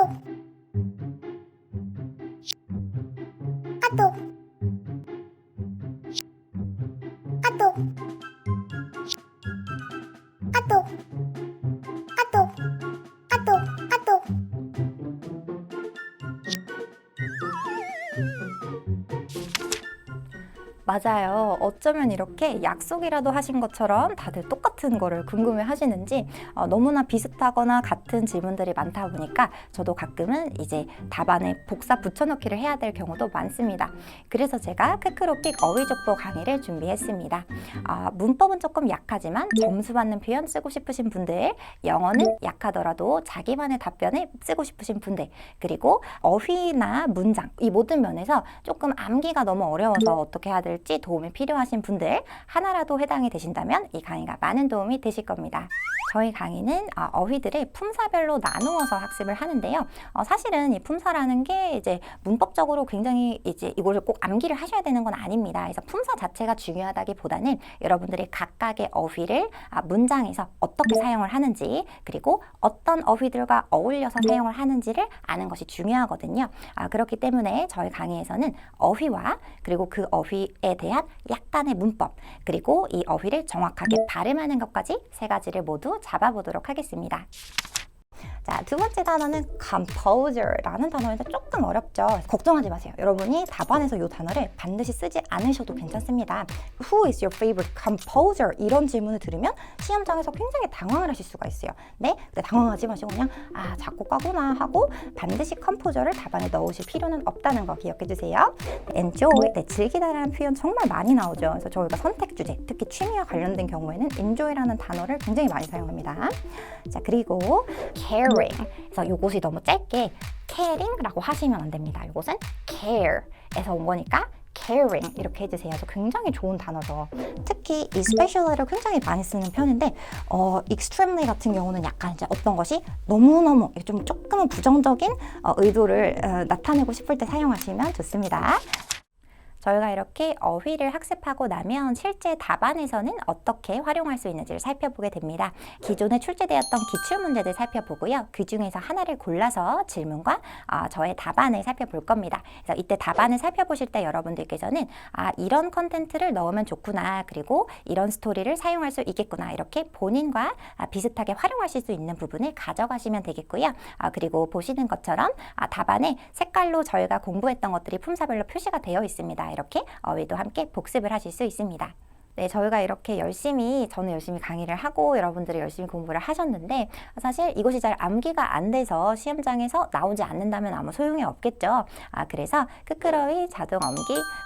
아똑 맞아요. 어쩌면 이렇게 약속이라도 하신 것처럼 다들 똑같은 거를 궁금해 하시는지 어, 너무나 비슷하거나 같은 질문들이 많다 보니까 저도 가끔은 이제 답안에 복사 붙여넣기를 해야 될 경우도 많습니다. 그래서 제가 크크로픽 어휘족보 강의를 준비했습니다. 아, 문법은 조금 약하지만 점수 받는 표현 쓰고 싶으신 분들, 영어는 약하더라도 자기만의 답변을 쓰고 싶으신 분들, 그리고 어휘나 문장 이 모든 면에서 조금 암기가 너무 어려워서 어떻게 해야 될지 도움이 필요하신 분들 하나라도 해당이 되신다면 이 강의가 많은 도움이 되실 겁니다. 저희 강의는 어, 어휘들을 품사별로 나누어서 학습을 하는데요. 어, 사실은 이 품사라는 게 이제 문법적으로 굉장히 이제 이거를 꼭 암기를 하셔야 되는 건 아닙니다. 그래서 품사 자체가 중요하다기보다는 여러분들이 각각의 어휘를 아, 문장에서 어떻게 사용을 하는지 그리고 어떤 어휘들과 어울려서 사용을 하는지를 아는 것이 중요하거든요. 아, 그렇기 때문에 저희 강의에서는 어휘와 그리고 그 어휘 에 대한 약간의 문법 그리고 이 어휘를 정확하게 발음하는 것까지 세 가지를 모두 잡아보도록 하겠습니다. 자, 두 번째 단어는 composer라는 단어인데 조금 어렵죠. 걱정하지 마세요. 여러분이 답안에서 이 단어를 반드시 쓰지 않으셔도 괜찮습니다. Who is your favorite composer? 이런 질문을 들으면 시험장에서 굉장히 당황을 하실 수가 있어요. 네? 근데 당황하지 마시고 그냥 아, 작곡가구나 하고 반드시 composer를 답안에 넣으실 필요는 없다는 거 기억해 주세요. enjoy, 네, 즐기다라는 표현 정말 많이 나오죠. 그래서 저희가 선택 주제, 특히 취미와 관련된 경우에는 enjoy라는 단어를 굉장히 많이 사용합니다. 자, 그리고 caring. 그래서 요것이 너무 짧게 caring라고 하시면 안 됩니다. 요것은 care에서 온 거니까 caring 이렇게 해주세요. 그래서 굉장히 좋은 단어죠. 특히 이 especially를 굉장히 많이 쓰는 편인데 어, extremely 같은 경우는 약간 이제 어떤 것이 너무너무 좀 조금은 부정적인 어, 의도를 어, 나타내고 싶을 때 사용하시면 좋습니다. 저희가 이렇게 어휘를 학습하고 나면 실제 답안에서는 어떻게 활용할 수 있는지를 살펴보게 됩니다. 기존에 출제되었던 기출 문제들 살펴보고요. 그 중에서 하나를 골라서 질문과 아, 저의 답안을 살펴볼 겁니다. 그래서 이때 답안을 살펴보실 때 여러분들께서는 아, 이런 컨텐츠를 넣으면 좋구나. 그리고 이런 스토리를 사용할 수 있겠구나. 이렇게 본인과 아, 비슷하게 활용하실 수 있는 부분을 가져가시면 되겠고요. 아, 그리고 보시는 것처럼 아, 답안에 색깔로 저희가 공부했던 것들이 품사별로 표시가 되어 있습니다. 이렇게 어휘도 함께 복습을 하실 수 있습니다. 네, 저희가 이렇게 열심히, 저는 열심히 강의를 하고 여러분들이 열심히 공부를 하셨는데, 사실 이것이 잘 암기가 안 돼서 시험장에서 나오지 않는다면 아무 소용이 없겠죠. 아, 그래서 크크러위 자동 암기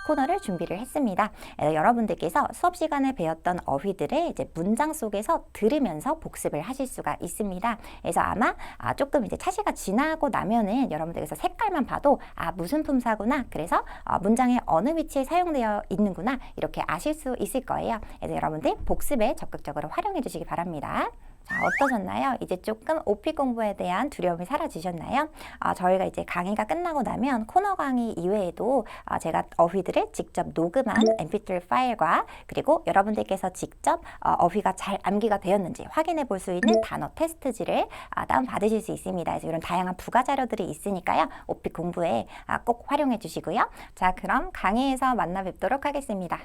코너를 준비를 했습니다. 에, 여러분들께서 수업 시간에 배웠던 어휘들을 이제 문장 속에서 들으면서 복습을 하실 수가 있습니다. 그래서 아마 아, 조금 이제 차시가 지나고 나면은 여러분들께서 색깔만 봐도 아, 무슨 품사구나. 그래서 어, 문장의 어느 위치에 사용되어 있는구나. 이렇게 아실 수 있을 거예요. 그래서 여러분들 복습에 적극적으로 활용해 주시기 바랍니다. 자, 어떠셨나요? 이제 조금 오피 공부에 대한 두려움이 사라지셨나요? 아, 저희가 이제 강의가 끝나고 나면 코너 강의 이외에도 아, 제가 어휘들을 직접 녹음한 mp3 파일과 그리고 여러분들께서 직접 어, 휘가 잘 암기가 되었는지 확인해 볼 수 있는 단어 테스트지를 아, 다운 받으실 수 있습니다. 그래서 이런 다양한 부가 자료들이 있으니까요. 오피 공부에 아, 꼭 활용해 주시고요. 자, 그럼 강의에서 만나 뵙도록 하겠습니다.